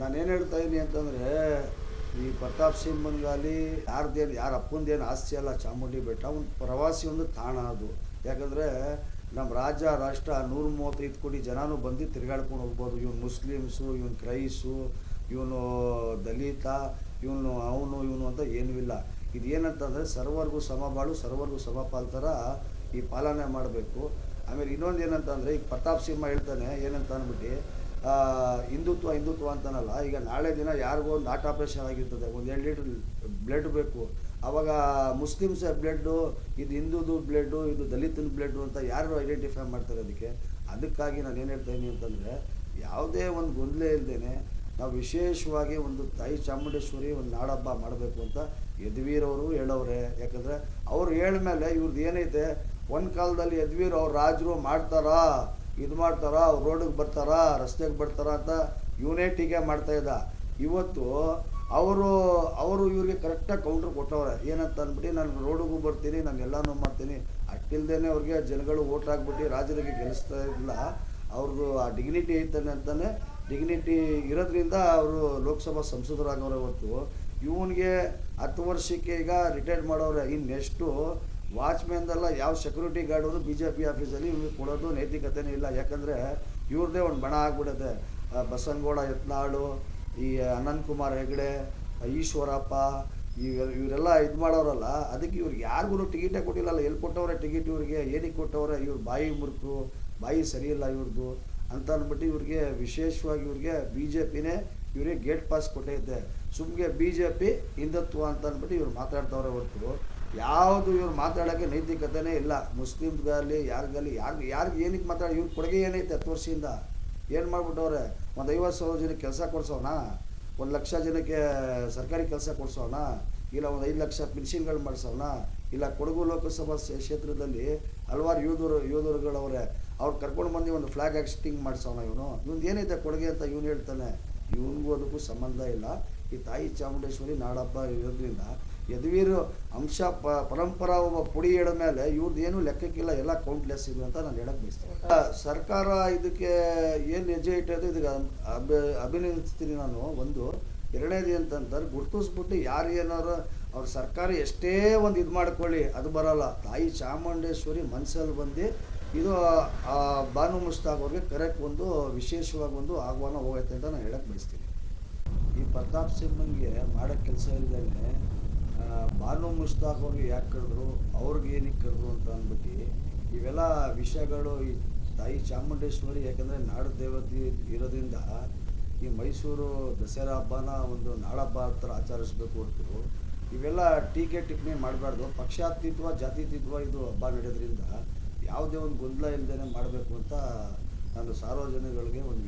ನಾನೇನು ಹೇಳ್ತಾ ಇದ್ದೀನಿ ಅಂತಂದರೆ, ಈ ಪ್ರತಾಪ್ ಸಿಂಹನ್ಗಾಲಿ ಯಾರ್ದೇನು, ಯಾರ ಅಪ್ಪಂದೇನು ಆಸ್ತಿ ಅಲ್ಲ ಚಾಮುಂಡಿ ಬೆಟ್ಟ ಒಂದು ಪ್ರವಾಸಿ ಒಂದು ತಾಣ ಅದು. ಯಾಕಂದರೆ ನಮ್ಮ ರಾಜ್ಯ, ರಾಷ್ಟ್ರ ನೂರ ಮೂವತ್ತೈದು ಕೋಟಿ ಜನನೂ ಬಂದು ತಿರುಗಾಡ್ಕೊಂಡು ಹೋಗ್ಬೋದು. ಇವನು ಮುಸ್ಲಿಮ್ಸು, ಇವನು ಕ್ರೈಸು ಇವನು ದಲಿತ, ಇವನು ಅವನು ಇವನು ಅಂತ ಏನೂ ಇಲ್ಲ. ಇದು ಏನಂತಂದರೆ ಸರ್ವರ್ಗೂ ಸಮಬಾಳು ಸರ್ವರ್ಗೂ ಸಮಪಾಲ್ ಥರ ಈ ಪಾಲನೆ ಮಾಡಬೇಕು. ಆಮೇಲೆ ಇನ್ನೊಂದು ಏನಂತಂದರೆ ಈಗ ಪ್ರತಾಪ್ ಸಿಂಹ ಹೇಳ್ತಾನೆ, ಏನಂತ ಅಂದ್ಬಿಟ್ಟು ಹಿಂದುತ್ವ ಹಿಂದುತ್ವ ಅಂತನಲ್ಲ, ಈಗ ನಾಳೆ ದಿನ ಯಾರಿಗೋ ಒಂದು ಹಾರ್ಟ್ ಆಪ್ರೇಷನ್ ಆಗಿರ್ತದೆ, ಒಂದು ಎರಡು ಲೀಟ್ರ್ ಬ್ಲಡ್ ಬೇಕು. ಅವಾಗ ಮುಸ್ಲಿಮ್ಸ್ ಬ್ಲಡ್ಡು, ಇದು ಹಿಂದೂದು ಬ್ಲಡ್ಡು, ಇದು ದಲಿತನ ಬ್ಲಡ್ಡು ಅಂತ ಯಾರು ಐಡೆಂಟಿಫೈ ಮಾಡ್ತಾರೆ ಅದಕ್ಕೆ? ಅದಕ್ಕಾಗಿ ನಾನು ಏನು ಹೇಳ್ತಾ ಇದ್ದೀನಿ ಅಂತಂದರೆ, ಯಾವುದೇ ಒಂದು ಗೊಂದಲ ಇಲ್ಲದೇ ನಾವು ವಿಶೇಷವಾಗಿ ಒಂದು ತಾಯಿ ಚಾಮುಂಡೇಶ್ವರಿ ಒಂದು ನಾಡಹಬ್ಬ ಮಾಡಬೇಕು ಅಂತ ಯದುವೀರವರು ಹೇಳೋರೆ ಯಾಕಂದರೆ ಅವ್ರು ಹೇಳ್ಮೇಲೆ ಇವ್ರದ್ದು ಏನೈತೆ? ಒಂದು ಕಾಲದಲ್ಲಿ ಯದುವೀರ್ ಅವ್ರು ರಾಜರು ಮಾಡ್ತಾರಾ? ಇದು ಮಾಡ್ತಾರಾ, ಅವ್ರು ರೋಡಿಗೆ ಬರ್ತಾರಾ, ರಸ್ತೆಗೆ ಬರ್ತಾರಾ ಅಂತ ಇವನೇ ಟೀಕೆ ಮಾಡ್ತಾ ಇದ್ದ. ಇವತ್ತು ಅವರು ಅವರು ಇವ್ರಿಗೆ ಕರೆಕ್ಟಾಗಿ ಕೌಂಟ್ರ್ ಕೊಟ್ಟವ್ರೆ. ಏನಂತ ಅಂದ್ಬಿಟ್ಟು, ನಾನು ರೋಡಿಗೂ ಬರ್ತೀನಿ, ನಾನು ಎಲ್ಲನೂ ಮಾಡ್ತೀನಿ. ಅಟ್ಟಿಲ್ದೇ ಅವ್ರಿಗೆ ಜನಗಳು ಓಟ್ ಹಾಕ್ಬಿಟ್ಟು ರಾಜರಿಗೆ ಗೆಲ್ಲಿಸ್ತಾ ಇರಲಿಲ್ಲ ಅವ್ರದ್ದು ಆ ಡಿಗ್ನಿಟಿ ಐತಾನೆ ಅಂತಾನೆ ಡಿಗ್ನಿಟಿ ಇರೋದ್ರಿಂದ ಅವರು ಲೋಕಸಭಾ ಸಂಸದರಾಗವ್ರೆ ಹೊರತು. ಇವನಿಗೆ ಹತ್ತು ವರ್ಷಕ್ಕೆ ಈಗ ರಿಟೈರ್ಡ್ ಮಾಡೋರೆ. ಇನ್ನೆಷ್ಟು ವಾಚ್ಮ್ಯಾನ್ದೆಲ್ಲ ಯಾವ ಸೆಕ್ಯೂರಿಟಿ ಗಾರ್ಡ್ ಅವರು ಬಿ ಜೆ ಪಿ ಆಫೀಸಲ್ಲಿ ಇವ್ರಿಗೆ ಕೊಡೋದು ನೈತಿಕತೆನೇ ಇಲ್ಲ. ಯಾಕಂದರೆ ಇವ್ರದ್ದೇ ಒಂದು ಬಣ ಆಗ್ಬಿಡುತ್ತೆ. ಬಸನಗೌಡ, ಯತ್ನಾಳು, ಈ ಅನಂತ್ ಕುಮಾರ್ ಹೆಗಡೆ, ಈಶ್ವರಪ್ಪ ಇವ ಇವರೆಲ್ಲ ಇದು ಮಾಡೋರಲ್ಲ, ಅದಕ್ಕೆ ಇವ್ರಿಗೆ ಯಾರಿಗೂ ಟಿಕೆಟೇ ಕೊಟ್ಟಿಲ್ಲಲ್ಲ. ಎಲ್ಲಿ ಕೊಟ್ಟವ್ರೆ ಟಿಕೆಟ್ ಇವ್ರಿಗೆ, ಏನಕ್ಕೆ ಕೊಟ್ಟವ್ರೆ? ಇವ್ರ ಬಾಯಿ ಮುರುಕು, ಬಾಯಿ ಸರಿ ಇಲ್ಲ ಇವ್ರದ್ದು ಅಂತ ಅಂದ್ಬಿಟ್ಟು ಇವ್ರಿಗೆ ವಿಶೇಷವಾಗಿ ಇವ್ರಿಗೆ ಬಿ ಜೆ ಪಿನೇ ಇವ್ರಿಗೆ ಗೇಟ್ ಪಾಸ್ ಕೊಟ್ಟೈತೆ. ಸುಮ್ಗೆ ಬಿ ಜೆ ಪಿ ಹಿಂದುತ್ವ ಅಂತ ಅಂದ್ಬಿಟ್ಟು ಇವ್ರು ಮಾತಾಡ್ತವ್ರೆ ಹೊರತು. ಯಾವುದು ಇವ್ರು ಮಾತಾಡೋಕ್ಕೆ ನೈತಿಕತೆನೇ ಇಲ್ಲ. ಮುಸ್ಲಿಮ್ಗಾಗಲಿ ಯಾರಿಗಾಗಲಿ ಯಾರು ಯಾರಿಗೆ ಏನಕ್ಕೆ ಮಾತಾಡಿ, ಇವ್ರ ಕೊಡುಗೆ ಏನೈತೆ ಹತ್ತು ವರ್ಷದಿಂದ? ಏನು ಮಾಡ್ಬಿಟ್ಟವ್ರೆ ಒಂದು ಐವತ್ತು ಸಾವಿರ ಜನಕ್ಕೆ ಕೆಲಸ ಕೊಡ್ಸೋಣ? ಒಂದು ಲಕ್ಷ ಜನಕ್ಕೆ ಸರ್ಕಾರಿ ಕೆಲಸ ಕೊಡ್ಸೋಣ? ಇಲ್ಲ ಒಂದು ಐದು ಲಕ್ಷ ಪಿನ್ಷನ್ಗಳು ಮಾಡಿಸೋಣ? ಇಲ್ಲ ಕೊಡಗು ಲೋಕಸಭಾ ಕ್ಷೇತ್ರದಲ್ಲಿ ಹಲವಾರು ಯೋಧರು, ಯೋಧರುಗಳವ್ರೆ, ಅವ್ರು ಕರ್ಕೊಂಡು ಬಂದು ಒಂದು ಫ್ಲಾಗ್ ಆಕ್ಸ್ಟಿಂಗ್ ಮಾಡಿಸೋಣ ಇವನು? ಇವನು ಏನೈತೆ ಕೊಡುಗೆ ಅಂತ ಇವನು ಹೇಳ್ತಾನೆ. ಇವನಿಗೂ ಅದಕ್ಕೂ ಸಂಬಂಧ ಇಲ್ಲ. ಈ ತಾಯಿ ಚಾಮುಂಡೇಶ್ವರಿ ನಾಡಬ್ಬ ಇರೋದ್ರಿಂದ ಯದುವೀರು ಅಂಶ ಪ, ಪರಂಪರಾ ಒಬ್ಬ ಪುಡಿ ಹೇಳ ಮೇಲೆ ಇವ್ರದ್ದು ಏನೂ ಲೆಕ್ಕಕ್ಕಿಲ್ಲ, ಎಲ್ಲ ಕೌಂಟ್ಲೆಸ್ ಇದು ಅಂತ ನಾನು ಹೇಳಕ್ಕೆ ಬಯಸ್ತೀನಿ. ಸರ್ಕಾರ ಇದಕ್ಕೆ ಏನು ಹೆಜ್ಜೆ ಇಟ್ಟದ್ದು ಇದಕ್ಕೆ ಅಭಿ ಅಭಿನಂದಿಸ್ತೀನಿ ನಾನು. ಒಂದು, ಎರಡನೇದು ಅಂತಂತಾರೆ ಗುರ್ತಿಸ್ಬಿಟ್ಟು ಯಾರು ಏನಾರು ಅವ್ರ ಸರ್ಕಾರ ಎಷ್ಟೇ ಒಂದು ಇದು ಮಾಡ್ಕೊಳ್ಳಿ, ಅದು ಬರಲ್ಲ. ತಾಯಿ ಚಾಮುಂಡೇಶ್ವರಿ ಮನಸ್ಸಲ್ಲಿ ಬಂದು ಇದು ಬಾನು ಮುಸ್ತಾಕ್ ಅವ್ರಿಗೆ ಕರೆಕ್ಟ್ ಒಂದು ವಿಶೇಷವಾಗಿ ಒಂದು ಆಹ್ವಾನ ಹೋಗುತ್ತೆ ಅಂತ ನಾನು ಹೇಳಕ್ಕೆ ಬಯಸ್ತೀನಿ. ಈ ಪ್ರತಾಪ್ ಸಿಂಹನ್ಗೆ ಮಾಡೋ ಕೆಲಸ ಇಲ್ಲದೇ ಬಾನು ಮುಸ್ತಾಕ್ ಅವ್ರಿಗೆ ಯಾಕೆ ಕರೆದ್ರು, ಅವ್ರಿಗೆ ಏನಕ್ಕೆ ಕರೆದ್ರು ಅಂತ ಅಂದ್ಬಿಟ್ಟು, ಇವೆಲ್ಲ ವಿಷಯಗಳು ಈ ತಾಯಿ ಚಾಮುಂಡೇಶ್ವರಿ, ಯಾಕಂದರೆ ನಾಡ ದೇವತೆ ಇರೋದ್ರಿಂದ ಈ ಮೈಸೂರು ದಸರಾ ಹಬ್ಬನ ಒಂದು ನಾಡಹಬ್ಬ ಹತ್ರ ಆಚರಿಸ್ಬೇಕು ಹೊರತು, ಇವೆಲ್ಲ ಟೀಕೆ ಟಿಪ್ಪಣಿ ಮಾಡಬಾರ್ದು. ಪಕ್ಷಾತೀತ್ವ ಜಾತ್ಯತೀತ್ವ ಇದು ಹಬ್ಬ ನಡೆಯೋದ್ರಿಂದ ಯಾವುದೇ ಒಂದು ಗೊಂದಲ ಇಲ್ಲದೇ ಮಾಡಬೇಕು ಅಂತ ನಾನು ಸಾರ್ವಜನಿಕಗಳಿಗೆ ಒಂದು